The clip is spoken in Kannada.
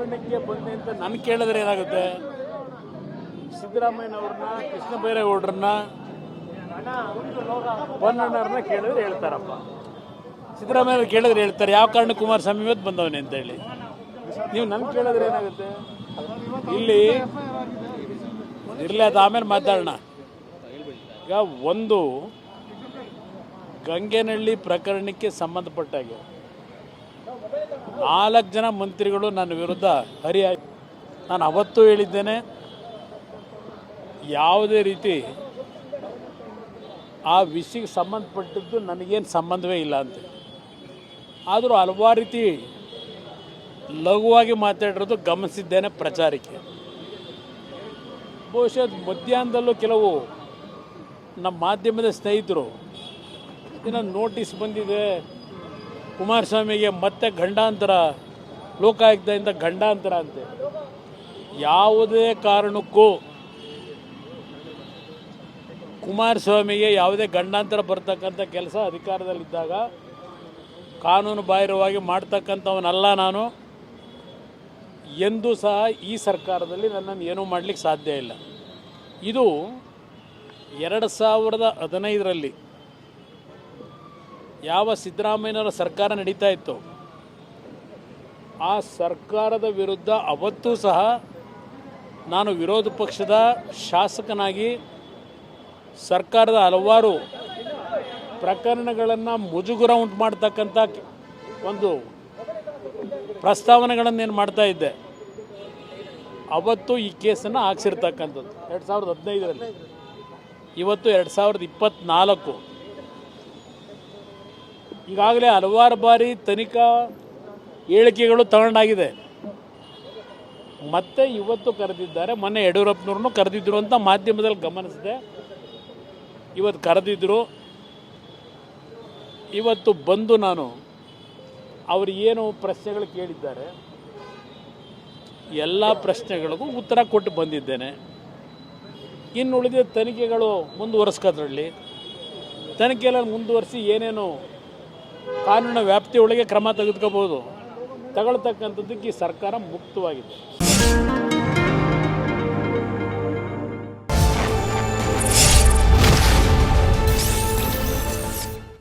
ಕಾರಣಕ್ಕೆ ಬಂದೆ ಅಂತ ನನ್ ಕೇಳಿದ್ರೆ ಏನಾಗುತ್ತೆ? ಸಿದ್ದರಾಮಯ್ಯನವ್ರನ್ನ ಕೃಷ್ಣ ಬೈರೇಗೌಡರನ್ನ ಪೊನ್ನಣ್ಣವ್ರನ್ನ ಕೇಳಿದ್ರೆ ಹೇಳ್ತಾರಪ್ಪ. ಸಿದ್ದರಾಮಯ್ಯ ಕೇಳಿದ್ರೆ ಹೇಳ್ತಾರೆ, ಯಾವ ಕಾರಣ ಕುಮಾರಸ್ವಾಮಿ ಇವತ್ತು ಬಂದವನೆ ಅಂತ ಹೇಳಿ. ನೀವು ನನ್ ಕೇಳಿದ್ರೆ ಏನಾಗುತ್ತೆ? ಇಲ್ಲಿ ಇರಲಿ ಅದು ಆಮೇಲೆ ಮಾತಾಡೋಣ. ಈಗ ಒಂದು ಗಂಗೆನಹಳ್ಳಿ ಪ್ರಕರಣಕ್ಕೆ ಸಂಬಂಧಪಟ್ಟಾಗೆ ನಾಲ್ಕು ಜನ ಮಂತ್ರಿಗಳು ನನ್ನ ವಿರುದ್ಧ ಹರಿಯ ನಾನು ಅವತ್ತೂ ಹೇಳಿದ್ದೇನೆ, ಯಾವುದೇ ರೀತಿ ಆ ವಿಷಯಕ್ಕೆ ಸಂಬಂಧಪಟ್ಟಿದ್ದು ನನಗೇನು ಸಂಬಂಧವೇ ಇಲ್ಲ ಅಂತ ಆದರೂ ಹಲವಾರು ರೀತಿ ಲಘುವಾಗಿ ಮಾತಾಡಿರೋದು ಗಮನಿಸಿದ್ದೇನೆ ಪ್ರಚಾರಕ್ಕೆ. ಬಹುಶಃ ಮಧ್ಯಾಹ್ನದಲ್ಲೂ ಕೆಲವು ನಮ್ಮ ಮಾಧ್ಯಮದ ಸ್ನೇಹಿತರು ಏನೋ ನೋಟಿಸ್ ಬಂದಿದೆ. ಕುಮಾರಸ್ವಾಮಿಗೆ ಮತ್ತೆ ಗಂಡಾಂತರ, ಲೋಕಾಯುಕ್ತದಿಂದ ಗಂಡಾಂತರ ಅಂತೆ. ಯಾವುದೇ ಕಾರಣಕ್ಕೂ ಕುಮಾರಸ್ವಾಮಿಗೆ ಯಾವುದೇ ಗಂಡಾಂತರ ಬರ್ತಕ್ಕಂಥ ಕೆಲಸ ಅಧಿಕಾರದಲ್ಲಿದ್ದಾಗ ಕಾನೂನು ಬಾಹಿರವಾಗಿ ಮಾಡ್ತಕ್ಕಂಥವನಲ್ಲ ನಾನು. ಎಂದೂ ಸಹ ಈ ಸರ್ಕಾರದಲ್ಲಿ ನನ್ನನ್ನು ಏನೂ ಮಾಡಲಿಕ್ಕೆ ಸಾಧ್ಯ ಇಲ್ಲ. ಇದು ಎರಡು ಸಾವಿರದ ಹದಿನೈದರಲ್ಲಿ ಯಾವ ಸಿದ್ದರಾಮಯ್ಯನವರ ಸರ್ಕಾರ ನಡೀತಾ ಇತ್ತು? ಆ ಸರ್ಕಾರದ ವಿರುದ್ಧ ಅವತ್ತೂ ಸಹ ನಾನು ವಿರೋಧ ಪಕ್ಷದ ಶಾಸಕನಾಗಿ ಸರ್ಕಾರದ ಹಲವಾರು ಪ್ರಕರಣಗಳನ್ನು ಮುಜುಗುರ ಉಂಟು ಮಾಡ್ತಕ್ಕಂಥ ಒಂದು ಪ್ರಸ್ತಾವನೆಗಳನ್ನೇನು ಮಾಡ್ತಾ ಇದ್ದೆ. ಅವತ್ತು ಈ ಕೇಸನ್ನು ಹಾಕ್ಸಿರ್ತಕ್ಕಂಥದ್ದು. ಎರಡು ಸಾವಿರದ ಹದಿನೈದರಲ್ಲಿ. ಇವತ್ತು ಎರಡು ಸಾವಿರದ ಇಪ್ಪತ್ತ್ನಾಲ್ಕು ಈಗಾಗಲೇ ಹಲವಾರು ಬಾರಿ ತನಿಖಾ ಹೇಳಿಕೆಗಳು ತಗೊಂಡಾಗಿದೆ. ಮತ್ತೆ ಇವತ್ತು ಕರೆದಿದ್ದಾರೆ, ಮೊನ್ನೆ ಯಡಿಯೂರಪ್ಪನವ್ರನ್ನೂ ಕರೆದಿದ್ರು ಅಂತ ಮಾಧ್ಯಮದಲ್ಲಿ ಗಮನಿಸಿದೆ. ಇವತ್ತು ಕರೆದಿದ್ರು. ಇವತ್ತು ಬಂದು ನಾನು ಅವರು ಏನು ಪ್ರಶ್ನೆಗಳು ಕೇಳಿದ್ದಾರೆ, ಎಲ್ಲ ಪ್ರಶ್ನೆಗಳಿಗೂ ಉತ್ತರ ಕೊಟ್ಟು ಬಂದಿದ್ದೇನೆ. ಇನ್ನು ಉಳಿದ ತನಿಖೆಗಳು ಮುಂದುವರ್ಸ್ಕೋದ್ರಲ್ಲಿ. ತನಿಖೆಯಲ್ಲ ಮುಂದುವರಿಸಿ ಏನೇನು ಕಾನೂನಿನ ವ್ಯಾಪ್ತಿಯೊಳಗೆ ಕ್ರಮ ತೆಗೆದುಕೋಬೋದು ತಗೊಳ್ತಕ್ಕಂಥದ್ದಕ್ಕೆ ಈ ಸರ್ಕಾರ ಮುಕ್ತವಾಗಿದೆ.